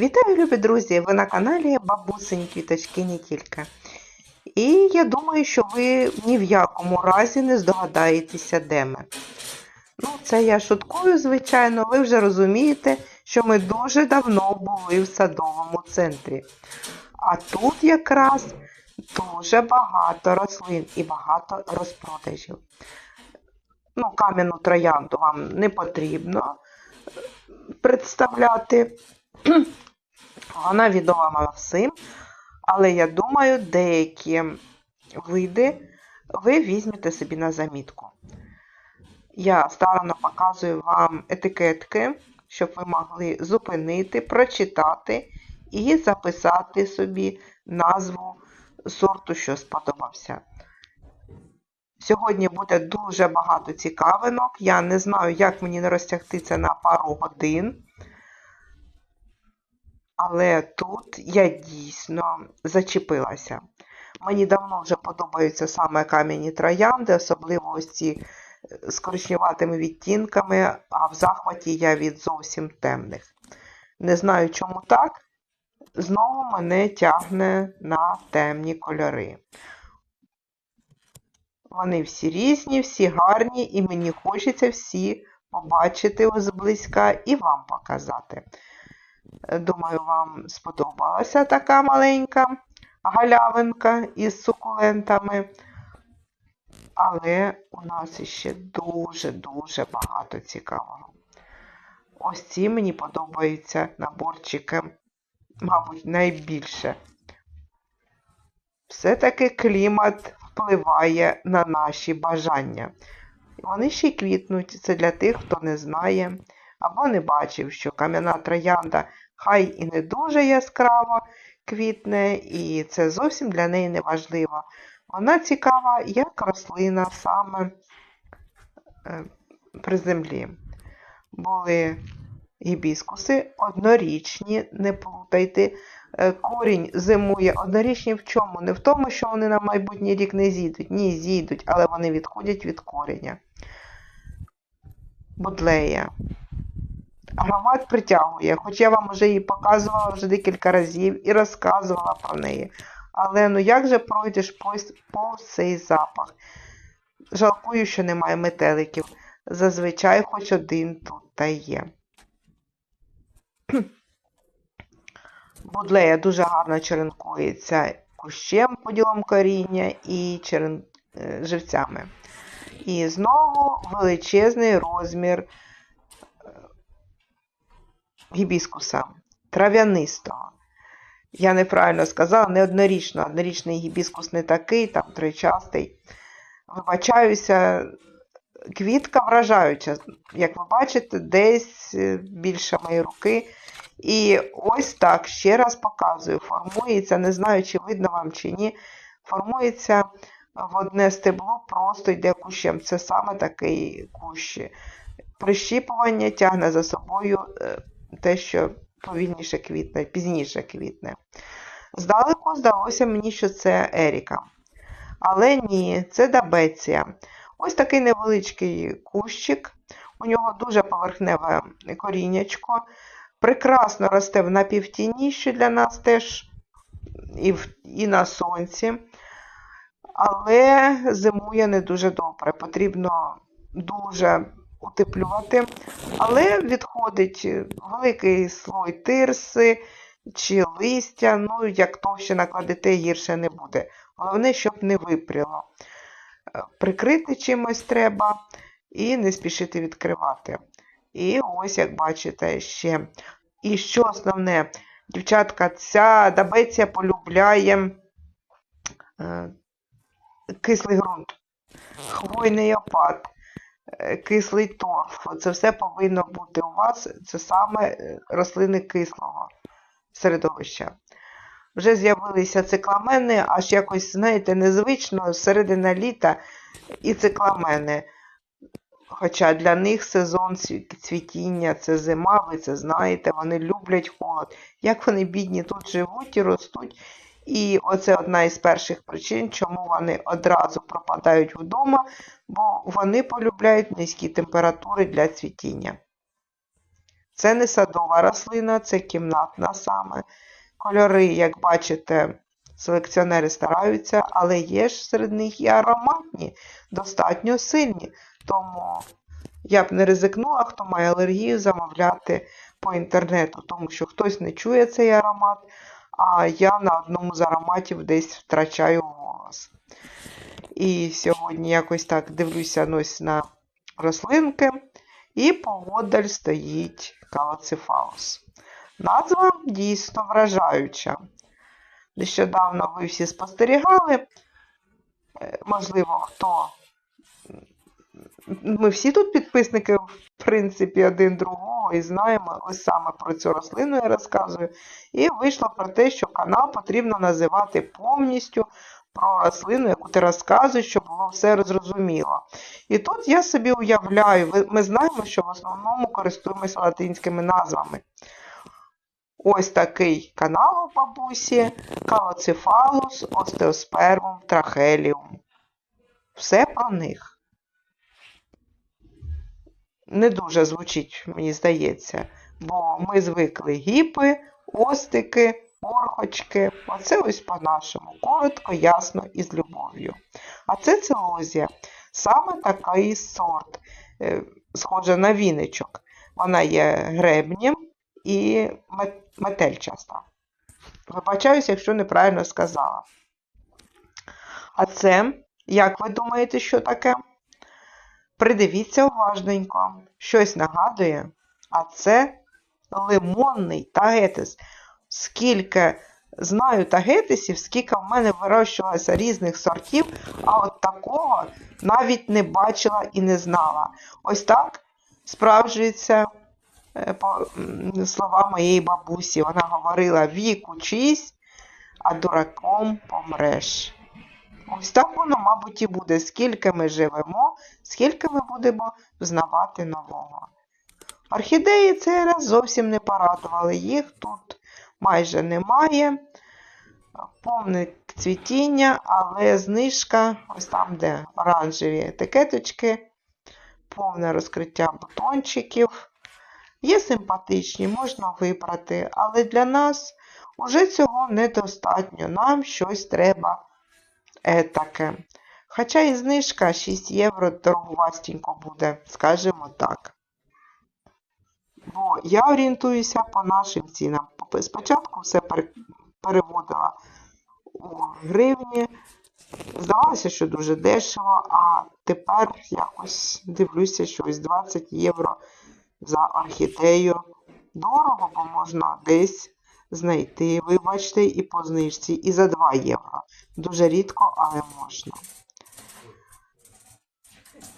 Вітаю, любі друзі! Ви на каналі Бабусині Квіточки не тільки. І я думаю, що ви ні в якому разі не здогадаєтеся, де ми. Ну, це я шуткую, звичайно, ви вже розумієте, що ми дуже давно були в садовому центрі. А тут якраз дуже багато рослин і багато розпродажів. Ну, кам'яну троянду вам не потрібно представляти. Вона відома всім, але я думаю, деякі види ви візьмете собі на замітку. Я старано показую вам етикетки, щоб ви могли зупинити, прочитати і записати собі назву сорту, що сподобався. Сьогодні буде дуже багато цікавинок. Я не знаю, як мені не розтягти це на пару годин. Але тут я дійсно зачепилася. Мені давно вже подобаються саме кам'яні троянди, особливо ось ці з коричневатими відтінками, а в захваті я від зовсім темних. Не знаю, чому так. Знову мене тягне на темні кольори. Вони всі різні, всі гарні, і мені хочеться всі побачити зблизька і вам показати. Думаю, вам сподобалася така маленька галявинка із сукулентами. Але у нас ще дуже-дуже багато цікавого. Ось ці мені подобаються наборчики, мабуть, найбільше. Все-таки клімат впливає на наші бажання. Вони ще й квітнуть. Це для тих, хто не знає або не бачив, що кам'яна троянда хай і не дуже яскраво квітне, і це зовсім для неї не важливо. Вона цікава як рослина саме е, при землі. Були гібіскуси однорічні, не плутайте. Е, корінь зимує однорічні в чому? Не в тому, що вони на майбутній рік не зійдуть. Ні, зійдуть, але вони відходять від кореня. Будлея. Аромат притягує, хоч я вам вже її показувала вже декілька разів і розказувала про неї. Але ну як же пройдеш повз, повз цей запах? Жалкую, що немає метеликів. Зазвичай хоч один тут та є. Будлея дуже гарно черенкується кущем поділом коріння і черен... Е, живцями. І знову величезний розмір гібіскуса трав'янистого. Я неправильно сказала, не однорічно. Однорічний гібіскус не такий, там тричастий. Вибачаюся, квітка вражаюча. Як ви бачите, десь е, більше моєї руки. І ось так, ще раз показую, формується, не знаю, чи видно вам чи ні, формується в одне стебло, просто йде кущем. Це саме такий кущ. Прищіпування тягне за собою е, те, що повільніше квітне, пізніше квітне. Здалеку здалося мені, що це Еріка. Але ні, це Дабеція. Ось такий невеличкий кущик. У нього дуже поверхневе коріннячко. Прекрасно росте в напівтіні, що для нас теж і, в, і на сонці. Але зимує не дуже добре. Потрібно дуже утеплювати, але відходить великий слой тирси чи листя, ну, як товще накладете, гірше не буде. Головне, щоб не випріло. Е, прикрити чимось треба і не спішити відкривати. І ось, як бачите, ще. І що основне, дівчатка, ця дабеція полюбляє е, кислий ґрунт, хвойний опад. Е, кислий торф. Це все повинно бути у вас, це саме е, рослини кислого середовища. Вже з'явилися цикламени, аж якось, знаєте, незвично середина літа і цикламени. Хоча для них сезон цвітіння це зима, ви це знаєте, вони люблять холод. Як вони бідні тут живуть і ростуть. І оце одна із перших причин, чому вони одразу пропадають вдома, бо вони полюбляють низькі температури для цвітіння. Це не садова рослина, це кімнатна саме. Кольори, як бачите, селекціонери стараються, але є ж серед них і ароматні, достатньо сильні. Тому я б не ризикнула, хто має алергію, замовляти по інтернету, тому що хтось не чує цей аромат, а я на одному з ароматів десь втрачаю голос. І сьогодні якось так дивлюся ось на рослинки, і поодаль стоїть калоцефалус. Назва дійсно вражаюча. Нещодавно ви всі спостерігали, е, можливо, хто. Ми всі тут підписники, принципі, один другого і знаємо ось саме про цю рослину я розказую. І вийшло про те, що канал потрібно називати повністю про рослину, яку ти розказуєш, щоб було все зрозуміло. І тут я собі уявляю, ми знаємо, що в основному користуємося латинськими назвами. Ось такий канал у бабусі, калоцефалус, остеоспермум, трахеліум. Все про них. Не дуже звучить, мені здається, бо ми звикли гіпи, остики, орхочки. Оце ось по-нашому. Коротко, ясно і з любов'ю. А це целозія. Саме такий сорт, е, схожа на віничок. Вона є гребнем і метельчаста. Вибачаюсь, якщо неправильно сказала. А це, як ви думаєте, що таке? Придивіться уважненько, щось нагадує, а це лимонний тагетис. Скільки знаю тагетисів, скільки в мене вирощувалося різних сортів, а от такого навіть не бачила і не знала. Ось так справджується Е, слова моєї бабусі. Вона говорила вік учись, а дураком помреш. Ось так воно, мабуть, і буде, скільки ми живемо, скільки ми будемо взнавати нового. Орхідеї цей раз зовсім не порадували, їх тут майже немає. Повне цвітіння, але знижка, ось там, де оранжеві етикеточки, повне розкриття бутончиків. Є симпатичні, можна вибрати, але для нас уже цього недостатньо. Нам щось треба етаке. Хоча і знижка 6 євро дороговастенько буде, скажімо так. Бо я орієнтуюся по нашим цінам. Спочатку все переводила у гривні. Здавалося, що дуже дешево, а тепер якось дивлюся, що ось 20 євро за орхідею. Дорого, бо можна десь знайти, вибачте, і по знижці, і за 2 євро. Дуже рідко, але можна.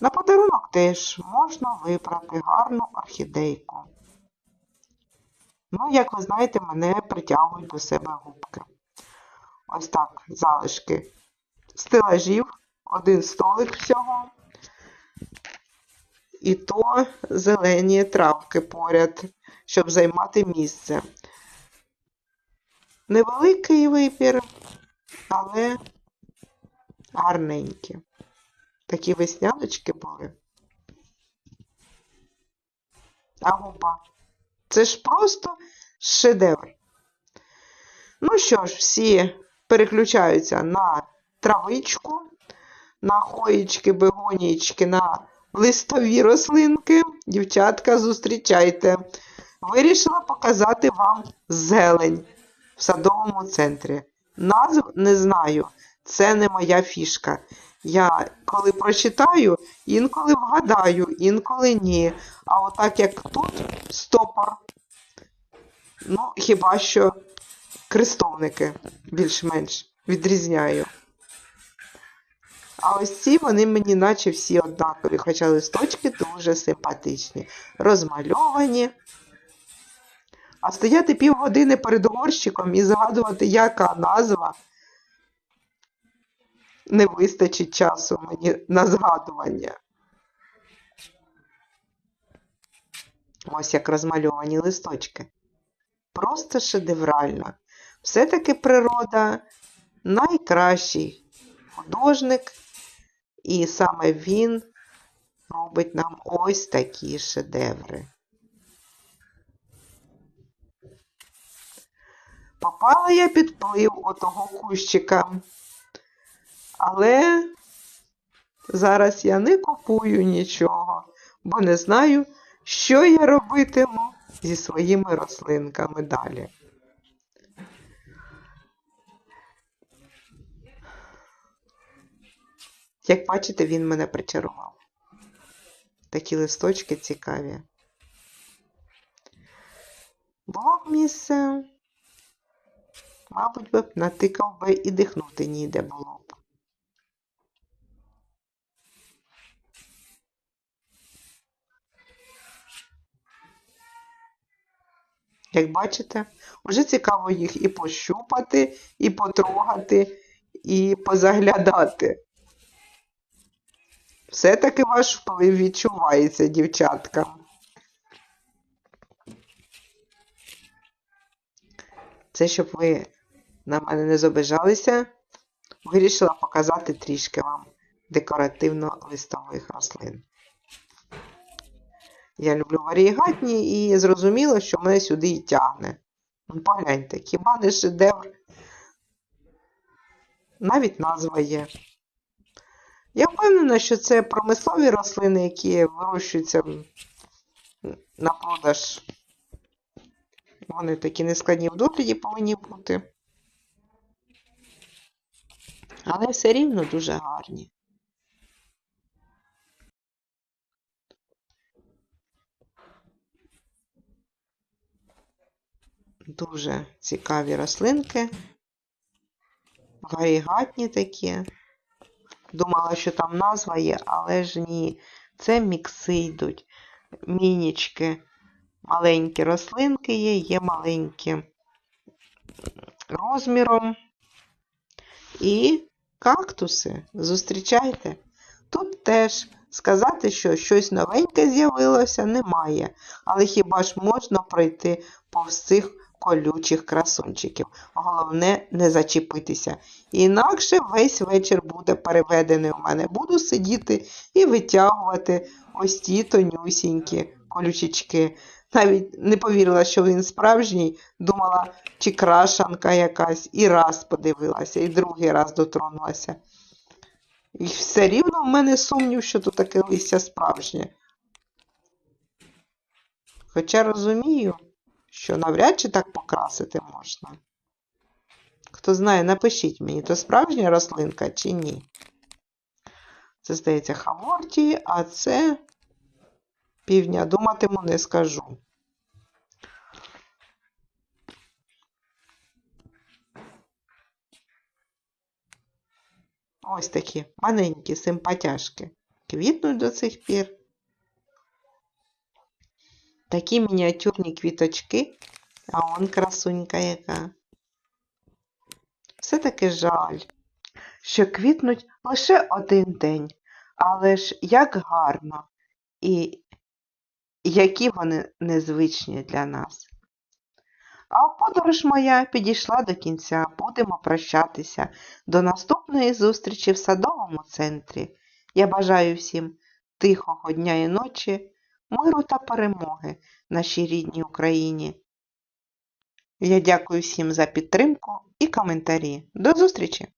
На подарунок теж можна вибрати гарну орхідейку. Ну, як ви знаєте, мене притягують до себе губки. Ось так залишки стелажів, один столик всього і то зелені травки поряд, щоб займати місце. Невеликий вибір, але гарненькі. Такі весняночки були. А губа. Це ж просто шедевр. Ну що ж, всі переключаються на травичку, на хоїчки, бегонічки, на листові рослинки. Дівчатка, зустрічайте. Вирішила показати вам зелень в садовому центрі. Назв не знаю, це не моя фішка. Я коли прочитаю, інколи вгадаю, інколи ні. А отак як тут стопор. Ну, хіба що крестовники більш-менш відрізняю. А ось ці вони мені наче всі однакові, хоча листочки дуже симпатичні, розмальовані. А стояти півгодини перед горщиком і згадувати, яка назва, не вистачить часу мені на згадування. Ось як розмальовані листочки. Просто шедеврально. Все-таки природа найкращий художник. І саме він робить нам ось такі шедеври. Попала я під вплив отого кущика. Але зараз я не купую нічого, бо не знаю, що я робитиму зі своїми рослинками далі. Як бачите, він мене причарував. Такі листочки цікаві. Було б місце, мабуть, би б натикав би і дихнути ніде було б. Як бачите, вже цікаво їх і пощупати, і потрогати, і позаглядати. Все-таки ваш вплив відчувається, дівчатка. Це щоб ви на мене не зобижалися, вирішила показати трішки вам декоративно-листових рослин. Я люблю варігатні і зрозуміло, що мене сюди і тягне. Ну, погляньте, хіба не шедевр? Навіть назва є. Я впевнена, що це промислові рослини, які вирощуються на продаж. Вони такі нескладні в догляді повинні бути. Але все рівно дуже гарні. Дуже цікаві рослинки. Варігатні такі. Думала, що там назва є, але ж ні. Це мікси йдуть. Мінічки. Маленькі рослинки є, є маленькі розміром. І кактуси. Зустрічайте. Тут теж сказати, що щось новеньке з'явилося, немає. Але хіба ж можна пройти повз цих колючих красунчиків? Головне не зачепитися. Інакше весь вечір буде переведений у мене. Буду сидіти і витягувати ось ті тонюсінькі колючечки. Навіть не повірила, що він справжній, думала, чи крашанка якась, і раз подивилася, і другий раз дотронулася. І все рівно в мене сумнів, що тут таке листя справжнє. Хоча розумію, що навряд чи так покрасити можна. Хто знає, напишіть мені, то справжня рослинка чи ні. Це, здається, Хаворті, а це півдня думатиму не скажу. Ось такі маленькі симпатяшки. Квітнуть до цих пір. Такі мініатюрні квіточки, а он красунька яка. Все-таки жаль, що квітнуть лише один день, але ж як гарно і які вони незвичні для нас. А подорож моя підійшла до кінця. Будемо прощатися. До наступної зустрічі в садовому центрі. Я бажаю всім тихого дня і ночі, миру та перемоги нашій рідній Україні. Я дякую всім за підтримку і коментарі. До зустрічі!